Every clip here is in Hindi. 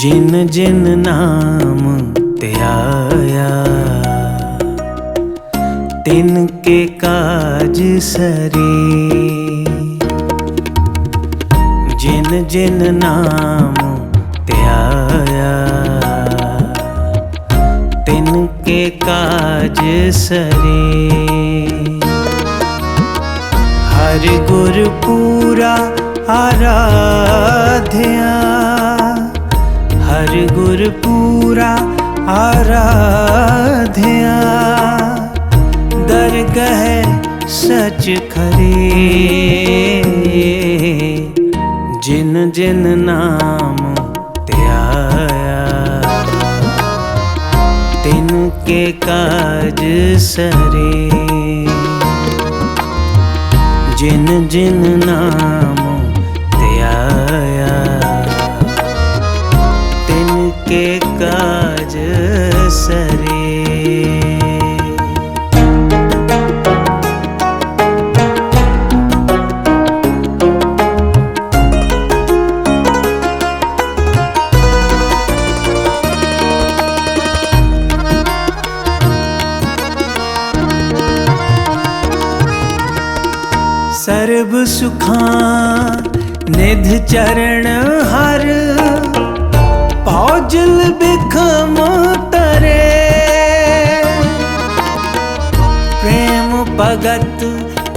जिन जिन नाम ते आया तिन के काज सरे। जिन जिन नाम ते आया तिन के काज सरे। हर गुर पूरा आराध्या। ਹਰ ਗੁਰ ਪੂਰਾ ਆਰਾਧਿਆ। ਦਰਗਹ ਸਚ ਖਰੇ। ਜਿਨ ਜਿਨ ਨਾਮ ਧਿਆਇਆ, ਤਿਨ ਕੇ ਕਾਜ ਸਰੇ। ਜਿਨ ਜਿਨ ਨਾਮ ਧਿਆਇਆ सरे। सर्व सुखा निध चरण हर पौजल बिखमा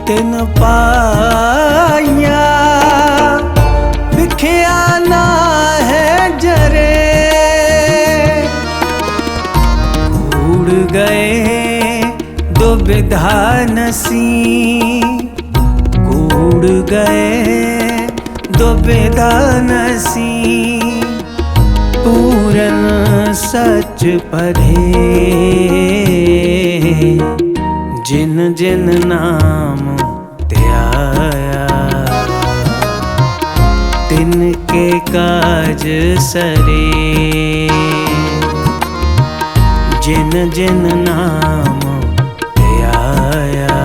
ਤਿਨ ਪਾਇਆ ਵਿਖਿਆ ਨਾ ਹੈ ਜਰੇ उड़ गए दो विधानसी कूड़ गए दो विधानसी पूरन सच पढ़े जिन जिन नाम के काज सरे। जिन जिन नाम आया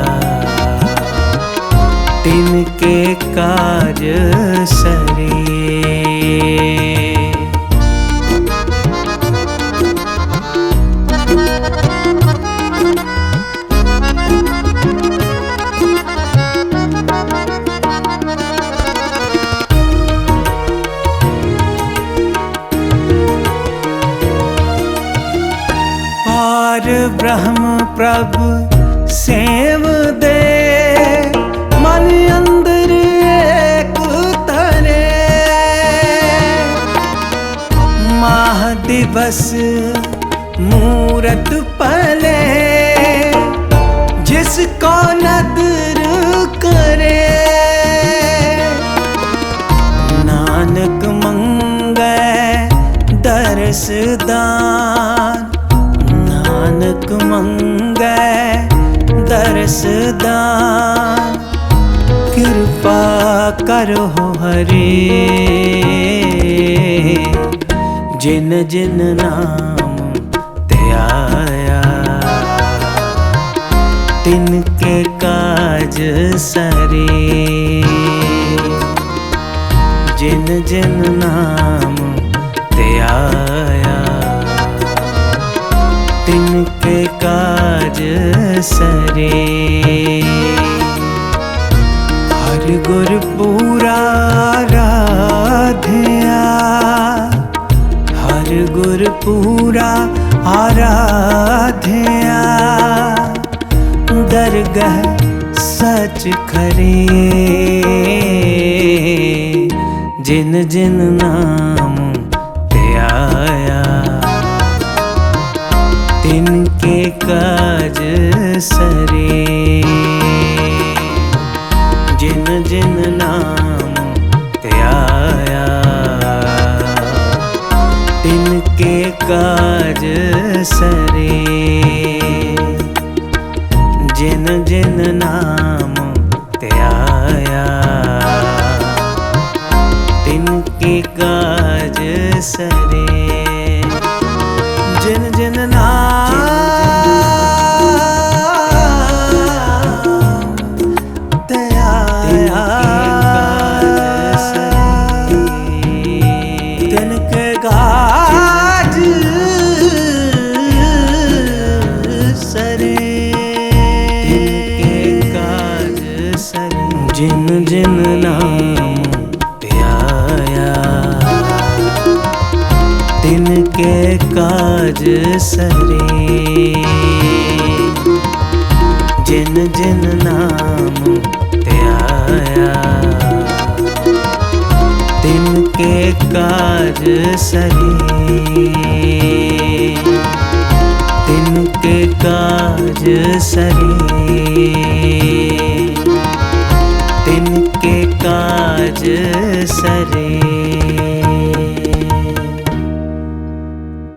तिन के काज सरे। पार ब्रह्म प्रभ सेव दे मन अंदर एक तरे माह दिवस मूरत ਕਰੋ ਹਰੇ। ਜਿਨ ਜਿਨ ਨਾਮ ਤੇ ਆਇਆ। ਤਿਨ ਕੇ ਕਾਜ ਸਰੇ। ਜਿਨ ਜਿਨ ਨਾਮ ਤੇ ਆਇਆ। ਤਿਨ ਕੇ ਕਾਜ ਸਰੇ। गुर पूरा आराध्या हर गुर पूरा आराध्या दरगह सच खरे जिन जिन नाम काज सरे। जिन जिन नाम ते आया। तिन के काज सरे। तिन के काज सरे। तिन के काज सरे।